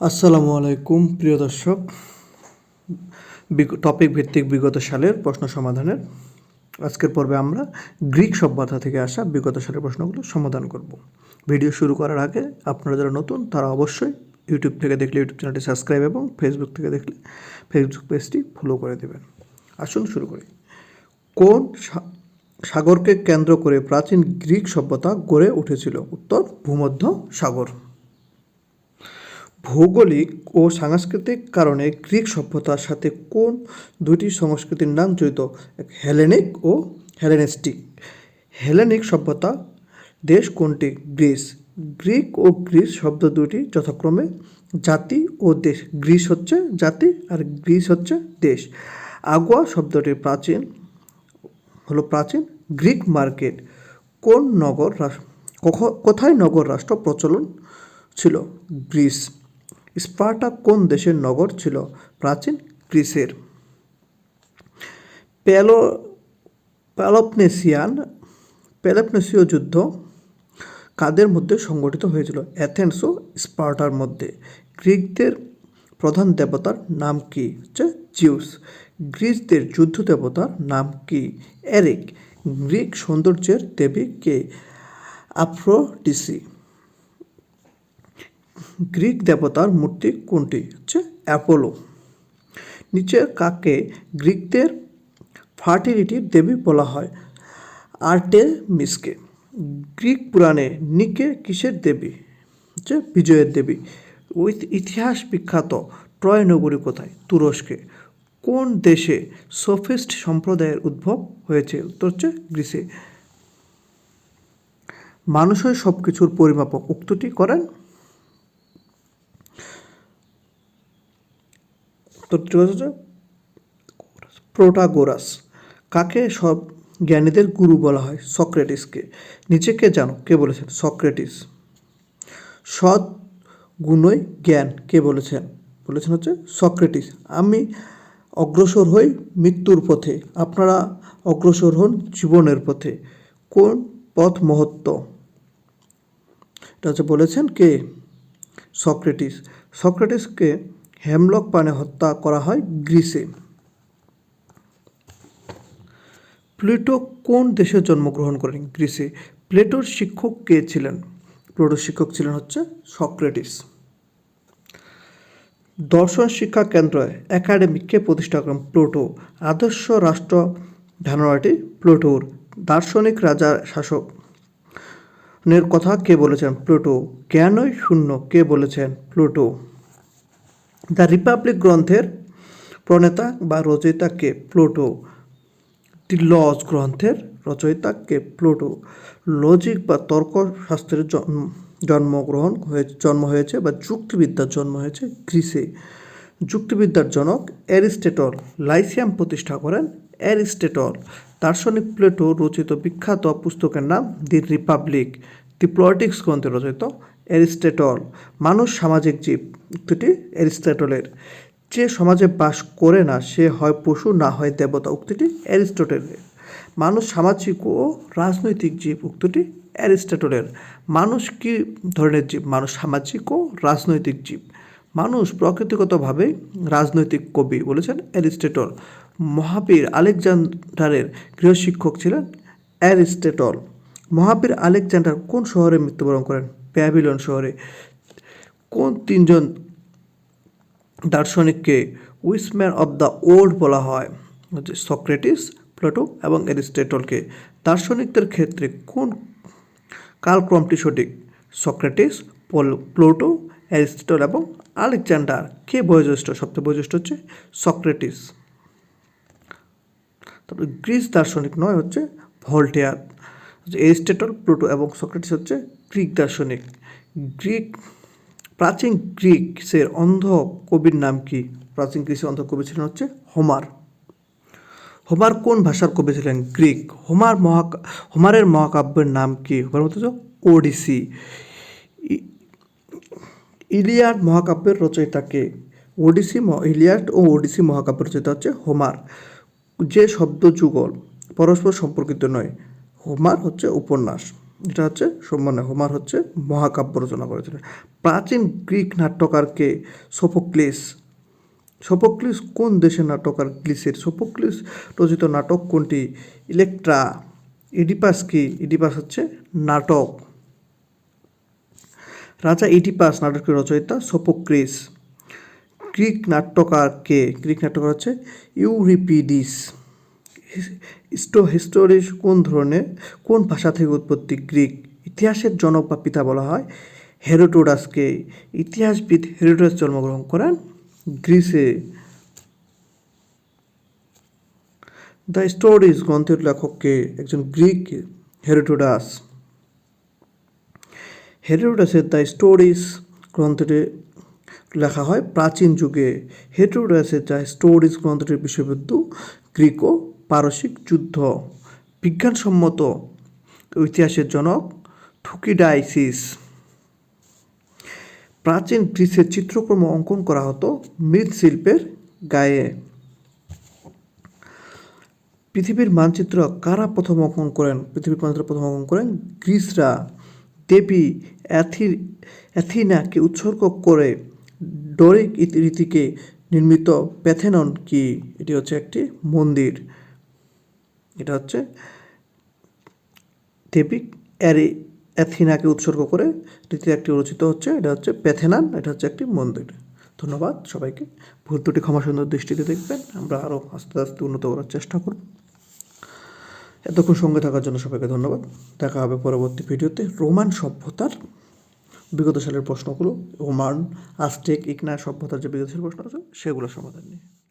আসসালামু আলাইকুম, প্রিয় দর্শক। টপিক ভিত্তিক বিগত সালের প্রশ্ন সমাধানের, আজকের পর্বে আমরা গ্রিক সভ্যতা থেকে আসা বিগত সালের প্রশ্নগুলো সমাধান করব। ভিডিও শুরু করার আগে আপনারা যারা নতুন, তারা অবশ্যই ইউটিউব থেকে দেখলে ইউটিউব চ্যানেলটি সাবস্ক্রাইব এবং ফেসবুক থেকে দেখলে ফেসবুক পেজটি ফলো করে দেবেন। আসুন শুরু করি। কোন সাগরকে কেন্দ্র করে প্রাচীন গ্রিক সভ্যতা গড়ে উঠেছিল? উত্তর, ভূমধ্য সাগর। ভৌগোলিক ও সাংস্কৃতিক কারণে গ্রিক সভ্যতার সাথে কোন দুটি সংস্কৃতির নাম জড়িত? হেলেনিক ও হেলেনিস্টিক। হেলেনিক সভ্যতা দেশ কোনটি? গ্রিস। গ্রিক ও গ্রিস শব্দ দুটি যথাক্রমে জাতি ও দেশ। গ্রিস হচ্ছে জাতি আর গ্রিস হচ্ছে দেশ। আগুয়া শব্দটি প্রাচীন, হলো প্রাচীন গ্রিক মার্কেট। কোন নগর কোথায় নগর রাষ্ট্র প্রচলন ছিল? গ্রিস। স্পার্টা কোন দেশের নগর ছিল? প্রাচীন গ্রিসের। প্যালো, প্যালোপনেসিয়ান, প্যালোপনেসীয় যুদ্ধ কাদের মধ্যে সংগঠিত হয়েছিল? অ্যাথেন্স ও স্পার্টার মধ্যে। গ্রিকদের প্রধান দেবতার নাম কি? হচ্ছে জিউস। গ্রিসদের যুদ্ধ দেবতার নাম কি? এরিক। গ্রিক সৌন্দর্যের দেবী কে? আফ্রোডিসি। গ্রিক দেবতার মূর্তি কোনটি? হচ্ছে অ্যাপোলো। নিচের কাকে গ্রিকদের ফার্টিলিটির দেবী বলা হয়? আর্টেমিসকে। গ্রিক পুরাণে নিকে কিসের দেবী? হচ্ছে বিজয়ের দেবী। ওই ইতিহাস বিখ্যাত। ট্রয় নগরী কোথায়? তুরস্কে। কোন দেশে সোফিস্ট সম্প্রদায়ের উদ্ভব হয়েছে? উত্তর হচ্ছে গ্রিসে। মানুষের সব কিছুর পরিমাপক। উক্তটি করেন হচ্ছে প্রোটাগোরাস। কাকে সব জ্ঞানীদের গুরু বলা হয়? সক্রেটিসকে। নিজেকে জানো? কে বলেছেন? সক্রেটিস। সৎ গুণই জ্ঞান, কে বলেছেন? বলেছেন হচ্ছে সক্রেটিস। আমি অগ্রসর হই মৃত্যুর পথে। আপনারা অগ্রসর হন জীবনের পথে। কোন পথ মহত্ব? এটা হচ্ছে বলেছেন কে? সক্রেটিস। সক্রেটিসকে হেমলক পানে হত্যা করা হয় গ্রিসে। প্লেটো কোন দেশে জন্মগ্রহণ করেন গ্রিসে? প্লেটোর শিক্ষক কে ছিলেন? প্লেটোর শিক্ষক ছিলেন হচ্ছে সক্রেটিস। দর্শন শিক্ষা কেন্দ্র একাডেমিককে প্রতিষ্ঠা করেন প্লুটো। আদর্শ রাষ্ট্র ধারণাটি প্লুটোর দার্শনিক রাজা শাসক নের কথা কে বলেছেন প্লুটো? জ্ঞানই শূন্য, কে বলেছেন প্লুটো? দ্য রিপাবলিক গ্রন্থের প্রণেতা বা রচয়িতা কে প্লুটো দি লজ গ্রন্থের রচয়িতা কে প্লুটো, লজিক বা তর্কশাস্ত্রের জন্ম জন্মগ্রহণ হয়ে, জন্ম হয়েছে বা যুক্তিবিদ্যার জন্ম হয়েছে গ্রিসে। যুক্তিবিদ্যার জনক অ্যারিস্টেটল, লাইসিয়াম প্রতিষ্ঠা করেন অ্যারিস্টেটল। দার্শনিক প্লেটো রচিত বিখ্যাত পুস্তকের নাম দি রিপাবলিক দি পলিটিক্স গ্রন্থে রচিত অ্যারিস্টেটল মানুষ সামাজিক জীব উক্তিটি অ্যারিস্টেটলের। যে সমাজে বাস করে না, সে হয় পশু, না হয় দেবতা, উক্তিটি অ্যারিস্টটলের। মানুষ সামাজিক ও রাজনৈতিক জীব উক্তিটি অ্যারিস্টটলের। মানুষ কি ধরনের জীব? মানুষ সামাজিক ও রাজনৈতিক জীব। মানুষ প্রকৃতিগতভাবে রাজনৈতিক কবি বলেছেন অ্যারিস্টেটল। মহাবীর আলেকজান্ডারের গৃহশিক্ষক ছিলেন অ্যারিস্টেটল। মহাবীর আলেকজান্ডার কোন শহরে মৃত্যুবরণ করেন? প্যাভিলন শহরে। কোন তিনজন দার্শনিককে উইসম্যান অব দ্য ওল্ড বলা হয়? হচ্ছে সক্রেটিস, প্লেটো এবং অ্যারিস্টেটলকে। দার্শনিকদের ক্ষেত্রে কোন কালক্রমটি সঠিক? সক্রেটিস, পল- প্লুটো, অ্যারিস্টটল এবং আলেকজান্ডার। কে বয়োজ্যেষ্ঠ? সবচেয়ে বয়োজ্যেষ্ঠ হচ্ছে সক্রেটিস। তারপরে গ্রিস দার্শনিক নয়, হচ্ছে ভল্টেয়ার। এরিস্টেটল প্লুটো এবং সক্রেটিস হচ্ছে গ্রিক দার্শনিক। গ্রিক, প্রাচীন গ্রিকসের অন্ধ কবির নাম কি? প্রাচীন গ্রিসের অন্ধ কবি ছিলেন হচ্ছে হোমার। হোমার কোন ভাষার কবি ছিলেন? গ্রিক। হোমার মহা, হোমারের মহাকাব্যের নাম কি? হোমার মতো ওডিসি। ইলিয়াড মহাকাব্যের রচয়িতাকে ওডিসি ম- ইলিয়াড ও ওডিসি মহাকাব্যের রচয়িতা হচ্ছে হোমার। যে শব্দ যুগল পরস্পর সম্পর্কিত নয়। হোমার হচ্ছে উপন্যাস। এটা হচ্ছে মানে হোমার হচ্ছে মহাকাব্য রচনা করেছিলেন। প্রাচীন গ্রিক নাট্যকারকে সোফোক্লিস সোফোক্লিস কোন দেশের নাটকার গ্লিসের সোফোক্লিস রচিত নাটক কোনটি? ইলেকট্রা, ইডিপাস কি? ইডিপাস হচ্ছে নাটক। রাজা ইডিপাস নাটকের রচয়িতা সোপোক্রিস গ্রিক নাট্যকার কে গ্রিক নাট্যকার হচ্ছে ইউরিপিডিস। হিস্টোরিস কোন ধরনের কোন ভাষা থেকে উৎপত্তি? গ্রিক ইতিহাসের জনক বা পিতা বলা হয় হেরোটোডাসকে ইতিহাসবিদ হেরোটোডাস জন্মগ্রহণ করেন গ্রিসে। দ্য স্টোরিজ গ্রন্থের লেখককে একজন গ্রিক হেরোটোডাস হেরোডাসের দ্য স্টোরিজ গ্রন্থটি লেখা হয় প্রাচীন যুগে। হেরোডাসের দ্য স্টোরিজ গ্রন্থটির বিষয়বস্তু গ্রিক ও পারসিক যুদ্ধ বিজ্ঞানসম্মত ইতিহাসের জনক থুকিডাইসিস। প্রাচীন গ্রিসের চিত্রকর্ম অঙ্কন করা হতো মৃৎশিল্পের গায়ে। পৃথিবীর মানচিত্র কারা প্রথম অঙ্কন করেন? পৃথিবীর মানচিত্র প্রথম অঙ্কন করেন গ্রিসরা। দেবী অ্যাথি, অ্যাথিনাকে উৎসর্গ করে ডরিক রীতিকে নির্মিত প্যাথেনন কি? এটি হচ্ছে একটি মন্দির। এটা হচ্ছে দেবী অ্যারি অ্যাথিনাকে উৎসর্গ করে রীতি একটি রচিত হচ্ছে, এটা হচ্ছে প্যাথেনান এটা হচ্ছে একটি মন্দির। ধন্যবাদ সবাইকে। ভুল ত্রুটি, ক্ষমা সুন্দর দৃষ্টিতে দেখবেন। আমরা আরও আস্তে আস্তে উন্নত করার চেষ্টা করব। এতক্ষণ সঙ্গে থাকার জন্য সবাইকে ধন্যবাদ। দেখা হবে পরবর্তী ভিডিওতে। রোমান সভ্যতার বিগত সালের প্রশ্নগুলো, রোমান, আস্টেক ইকনা সভ্যতার যে বিগত সালের প্রশ্ন আছে, সেগুলোর সমাধান নিয়ে।